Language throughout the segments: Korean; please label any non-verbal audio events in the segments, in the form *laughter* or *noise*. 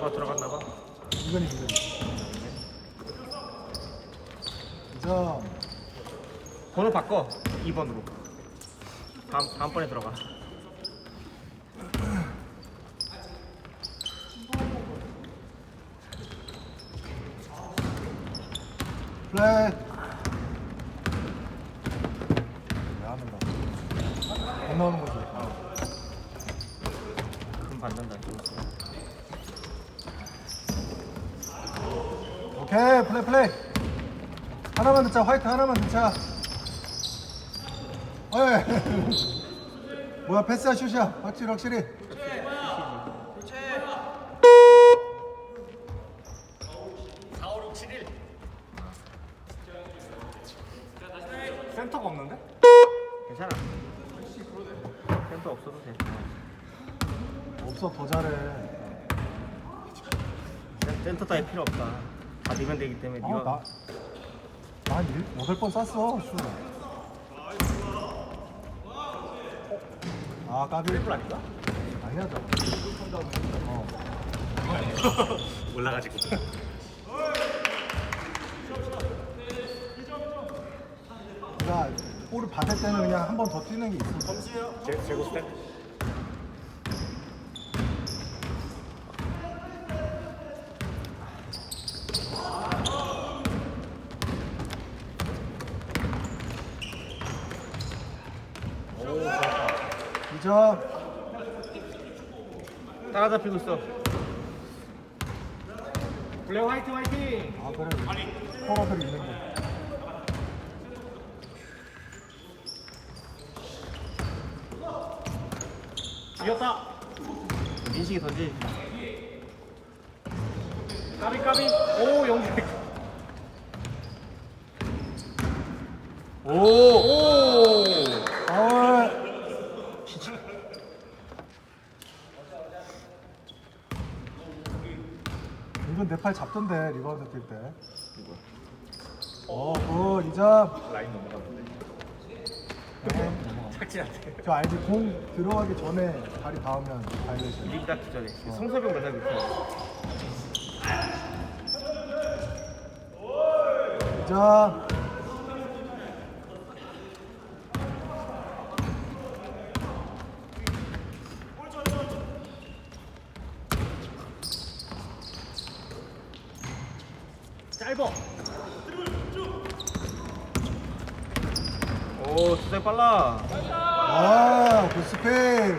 누가 들어갔나 봐. 이건이 이건이. 점. 번호 바꿔. 2번으로. 다음 다음번에 들어가. 플랫. 왜 하는 거야? 안 나오는 거지. 오케이 플레이 플레이. 하나만 넣자 화이트 하나만 넣자. 어이. *laughs* 뭐야 패스야 슛이야 확실히 확실히. 센터가 없는데? 괜찮아. 센터 없어도 돼. 없어 더 잘해. 센- 센터 따위 필요 없다. 다 밀면 되기 때문에 어, 네가 나, 나 일, 여덟 번 쐈어, 슛. 아, 까비. 트리플 아닌가? 아니야, 저. 어. *laughs* 올라가지고. 그러니까 볼을 받을 때는 그냥 한 번 더 뛰는 게 있어. 제 제고 스텝. 점 따라잡히고 있어. 블랙 화이트 화이팅. 아, 그래. 코어들이 있는데. 이겼다. 민식이 던지. 까비 까비. 오 영재. 오. 오. 이건 내팔 잡던데, 리바운드 뛸 때. 어, 굿, 이점 라인 넘어갔는데. 네. 착지한테. 저 알지? 공 들어가기 전에 발이 닿으면 바이레이션. 리그 닿기 전에. 성섭이 맨날 그렇게. 자, 짧어. 오, 주장 빨라. 아, 굿스페인.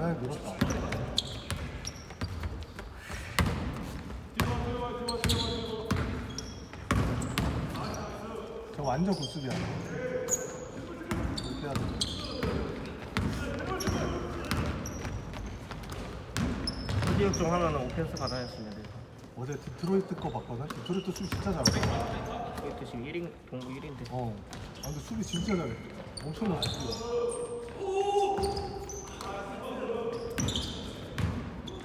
아, 밀었다. 저 완전 굿스비야. 이렇게 해야 돼. 스디오 좀 하면은 오펜스 받아냈으면 돼. 어제 디트로이트 거 봤거든? 디트로이트 수비 진짜 잘해. 이것도 지금 1인, 동부 1인데. 어. 아, 근데 수비 진짜 잘해. 수비야.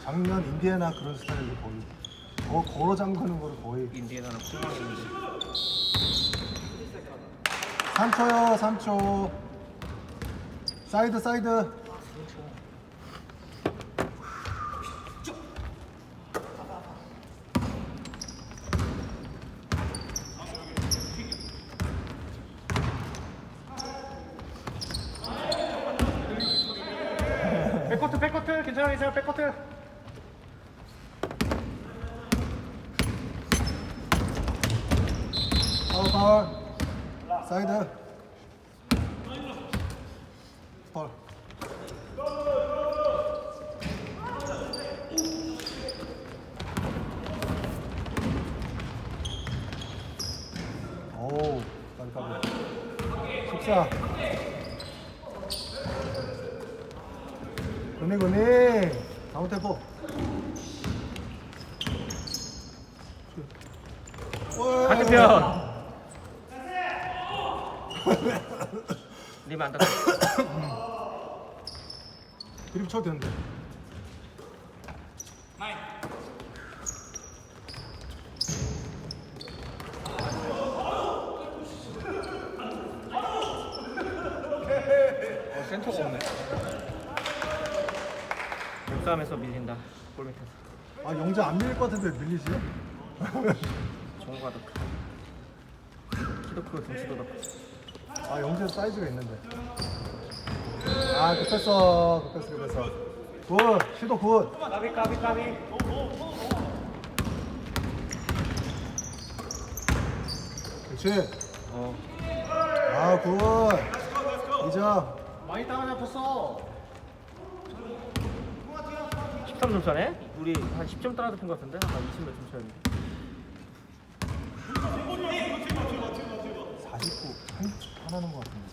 작년 인디애나 그런 스타일로 거의 거, 걸어 잠그는 거를 거의 인디애나랑 풍망인데. 3초요 3초 사이드 사이드 백코트, 백코트! 괜찮아, 괜찮아, 백코트! 파울 파울. 사이드. 파울. 오우 깜깜해 14 군이 군이 다운 템포 같은 편! 님안 닿았어. 드립 쳐도 되는데 센터가 없네. 몸싸움에서 밀린다. 골 밑에서. 아 영재 안 밀릴 것 같은데 왜 밀리지? *laughs* 정우가 더 크다. 키도 크고 등치도 더 크고. 아 영재 사이즈가 있는데. 아 급했어 급했어 급했어. 굿 시도 굿. 까비 까비 까비. 그렇지. 어. 아 굿. 2점. 많이 따라 잡혔어. 13점 차네? 우리 한 10점 따라 잡힌 것 같은데? 한 20몇 점 차였는데. 49 한, 하나는 것 같은데.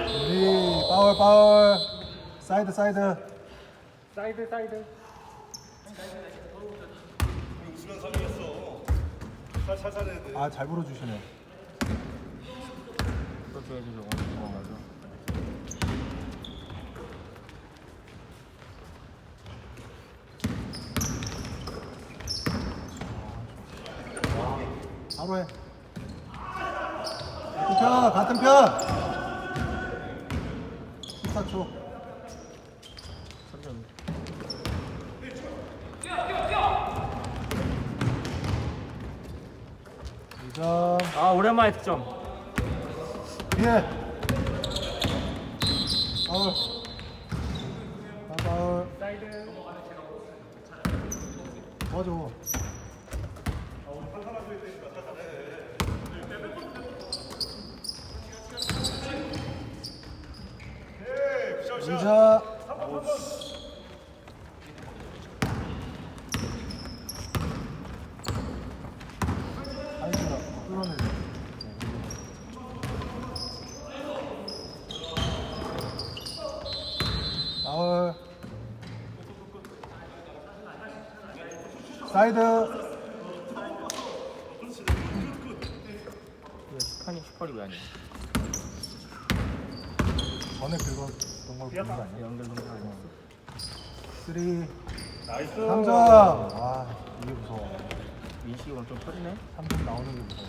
우리 파울 파울. 사이드 사이드. 사이드 사이드. 아잘 불어주시네. 또 줘야지 저거. 어 맞아. 바로 해. 같은 편, 같은 편. 14초. 3점. 이점 아 오랜만에 득점. 뒤에. 파울. 아, 파울. 사이드. 도와줘. 끌어내려. 파울. 사이드. 왜 스카니 슈퍼리 왜 아니야? 전에 긁 었던 걸 보는 거 아니야? 연결 동작 아니었어? 3 나이스 3점 아 이게 무서워 민식이 오늘 좀 터지네? 3점 나오는 게 무서워.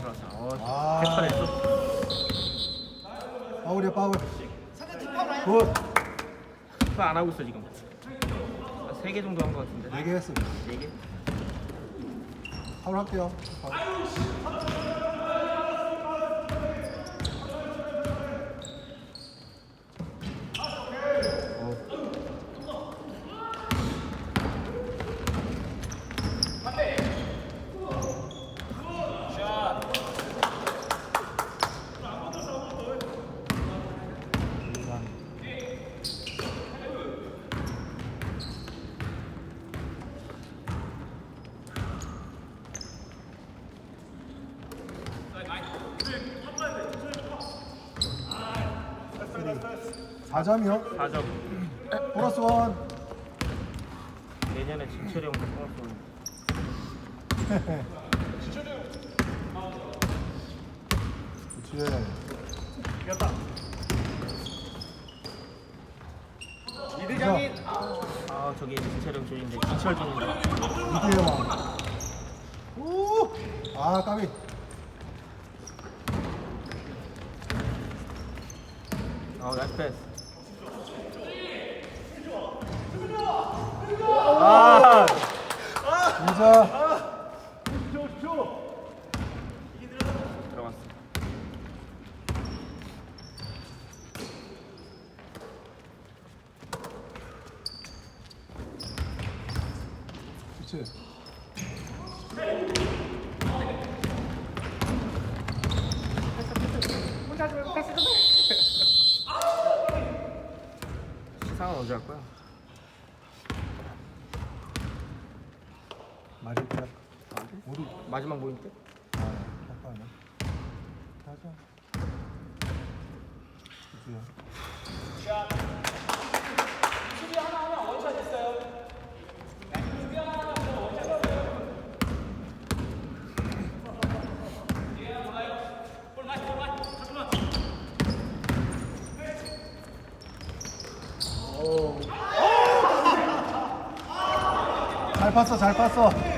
들어왔어. 어, 아. 패턴했어. 파울이야 파울 굿 안 하고 있어 지금. 세 개 정도 한 것 같은데. 4개 했어 네 개? 파울 할게요 파울. 4점이요? 4점. 보너스 원. 내년에 진철이 형 보너스 원. 그치 이겼다 이대장인 아 저기 진철이 형 조인데 진철 조인데 이대왕 오아 까비. 아 나이스 패스. 아 이자 들어갔어. 시 언제 할 거야? 맞을 때 우리 마지막 모임 때? 아 잠깐만 가자. 그치 잘 팠어 잘 팠어